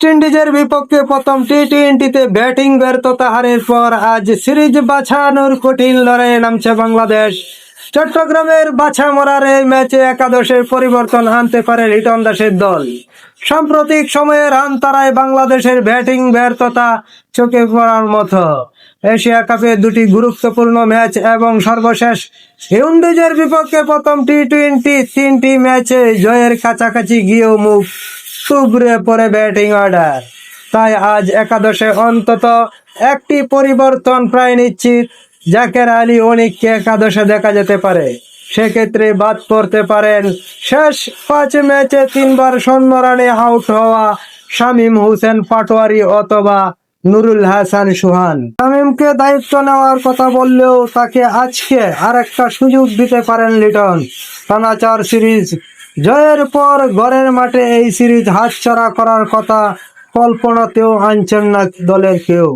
ইন্ডিজের বিপক্ষে প্রথম টি টোয়েন্টিতে ব্যাটিং ব্যর্থতা হারের পর আজ সিরিজ বাছানোর কঠিন লড়াইয়ে নামছে বাংলাদেশ। চট্টগ্রামের বাছা মরার এই ম্যাচে একাদশের পরিবর্তন আনতে পারে লিটন দাসের দল। সাম্প্রতিক সময়ে রান তারায় বাংলাদেশের ব্যাটিং ব্যর্থতা চোখে পড়ার মতো। এশিয়া কাপে দুটি গুরুত্বপূর্ণ ম্যাচ এবং সর্বশেষ ইন্ডিজের বিপক্ষে প্রথম টি টোয়েন্টি তিনটি ম্যাচে জয়ের কাছাকাছি গিয়েও মুখ টুবড়ে পরে ব্যাটিং অর্ডার তাই আজ একাদশে অন্তত একটি পরিবর্তন প্রায় নিশ্চিত, জাকের আলী অনিককে একাদশে দেখা যেতে পারে। সেক্ষেত্রে বাদ পড়তে পারেন শেষ পাঁচ ম্যাচে তিনবার শূন্য রানে আউট হওয়া শামীম হোসেন পাটোয়ারি অথবা নুরুল হাসান সুহান। তামিমকে দায়িত্ব নেওয়ার কথা বললেও তাকে আজকে আর একটা সুযোগ দিতে পারেন লিটন। টানা চার সিরিজ। জয়ের পর ঘরের মাঠে এই সিরিজ হাতছাড়া করার কথা কল্পনাতেও আনছেন না দলের কেউ।